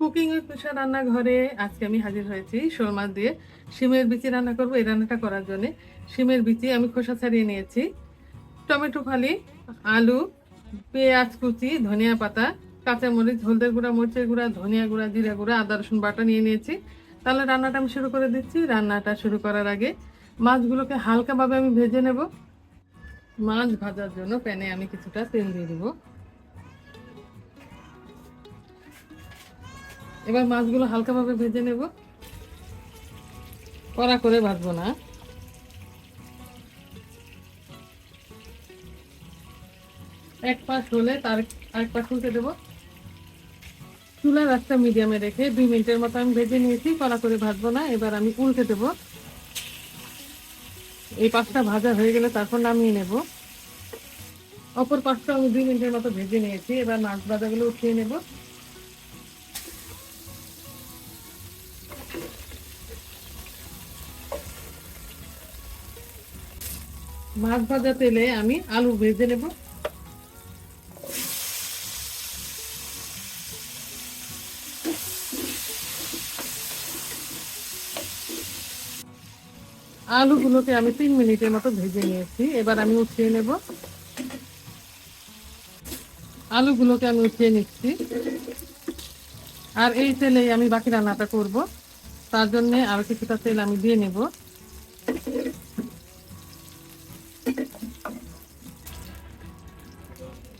Cooking with তুষার রান্নাঘরে আজকে আমি হাজির হয়েছি শোল মাছ দিয়ে। শিমের বিচি রান্না করব এই রান্নাটা করার জন্য। শিমের বিচি আমি খোসা ছাড়িয়ে নিয়েছি। টমেটো ফালি আলু, পেঁয়াজ কুচি, ধনিয়া পাতা, কাঁচামরিচ, হলদের গুঁড়া, মরিচের গুঁড়া, ধনিয়া গুঁড়া, জিরা গুঁড়া, আদা, রসুন বাটা নিয়ে নিয়েছি। তাহলে রান্নাটা আমি শুরু করে দিচ্ছি। রান্নাটা শুরু করার আগে মাছগুলোকে হালকাভাবে আমি ভেজে নেব। মাছ ভাজার জন্য প্যানে আমি কিছুটা তেল দিয়ে দিব। এবার মাছগুলো হালকাভাবে ভেজে নেব। কড়া করে ভাজবো না। এক পাশ হলে তার আরেক পাশ উল্টে দেবো। চুলার রাস্তা মিডিয়ামে রেখে দুই মিনিটের মতো আমি ভেজে নিয়েছি, কড়া করে ভাজবো না, এবার আমি উল্টে দেবো। এই পাশটা ভাজা হয়ে গেলে তারপর নামিয়ে নেব। অপর পাশটা আমি দুই মিনিটের মতো ভেজে নিয়েছি, এবার মাছ ভাজাগুলো উঠিয়ে নেব। মাছ ভাজা তেলে আমি আলু ভেজে নেব। আলুগুলোকে আমি তিন মিনিটের মতো ভেজে নিয়েছি, এবার আমি উঠিয়ে নেব। আলুগুলোকে আমি উঠিয়ে নিচ্ছি। আর এই তেলেই আমি বাকি রান্নাটা করব। তার জন্য আর কিছুটা তেল আমি দিয়ে নেব।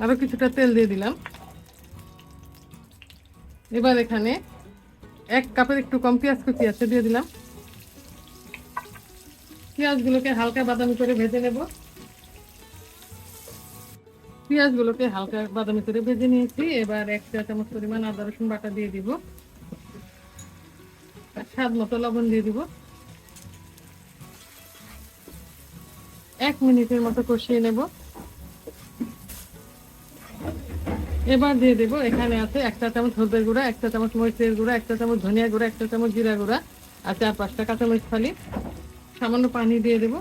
আরও কিছুটা তেল দিয়ে দিলাম। এবার এখানে এক কাপের একটু কম পেঁয়াজ কুচি আছে দিয়ে দিলাম। পেঁয়াজগুলোকে হালকা বাদামি করে ভেজে নেব। পেঁয়াজগুলোকে হালকা বাদামি করে ভেজে নিয়েছি। এবার এক চা চামচ পরিমাণ আদা রসুন বাটা দিয়ে দিব। স্বাদ মতো লবণ দিয়ে দিব। এক মিনিটের মতো কষিয়ে নেব। এবার দিয়ে দেবো, এখানে আছে একটা চামচ হলদের গুঁড়া, একটা চামচ মরিচের গুঁড়া, একটা চামচ ধনিয়া গুঁড়া, একটা চামচ জিরা গুঁড়া, আর চার পাঁচটা কাঁচামরিচ ফালি। সামান্য পানি দিয়ে দেবো।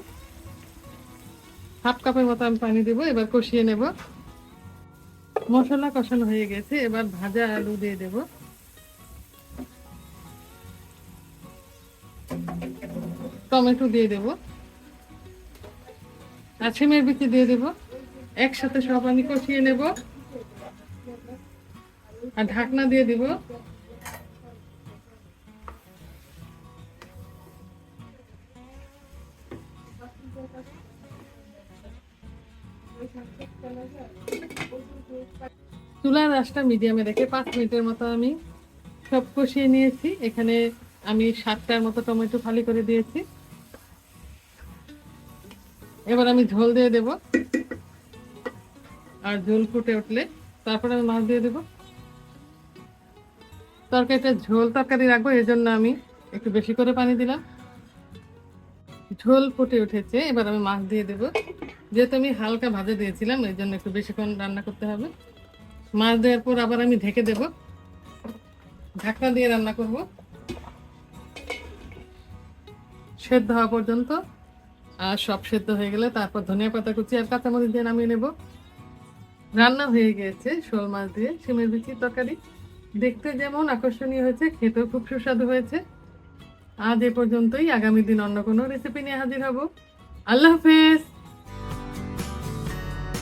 হাফ কাপের মতো আমি পানি দেবো, এবার কষিয়ে নেব। মশলা কষানো হয়ে গেছে, এবার ভাজা আলু দিয়ে দেব। টমেটো দিয়ে দেব। আর সিমের বিচি দিয়ে দেব। একসাথে সব আমি কষিয়ে নেব। আর ঢাকনা দিয়ে দিব। চুলার আঁচটা মিডিয়ামে রেখে পাঁচ মিনিটের মতো আমি সব কষিয়ে নিয়েছি। এখানে আমি সাতটার মতো টমেটো ফালি করে দিয়েছি। এবার আমি ঝোল দিয়ে দেব। আর ঝোল ফুটে উঠলে তারপরে আমি মাছ দিয়ে দেব। তরকারিটা ঝোল তরকারি রাখব এই জন্য আমি একটু বেশি করে পানি দিলাম। ঝোল ফুটে উঠেছে, এবার আমি মাছ দিয়ে দেব। যেহেতু আমি হালকা ভাজা দিয়েছিলাম, এই জন্য একটু বেশিক্ষণ রান্না করতে হবে। মাছ দেওয়ার পর আবার আমি ঢেকে দেব। ঢাকনা দিয়ে রান্না করব। সেদ্ধ হওয়া পর্যন্ত, আর সব সেদ্ধ হয়ে গেলে তারপর ধনিয়া পাতা কুচি আর কাঁচামরিচ দিয়ে নামিয়ে নেব। রান্না হয়ে গিয়েছে শোল মাছ দিয়ে সিমের বিচি তরকারি। দেখতে যেমন আকর্ষণীয় হয়েছে, খেতেও খুব সুস্বাদু হয়েছে। আজ এ পর্যন্তই। আগামী দিন অন্য কোনো রেসিপি নিয়ে হাজির হব। আল্লাহ হাফেজ!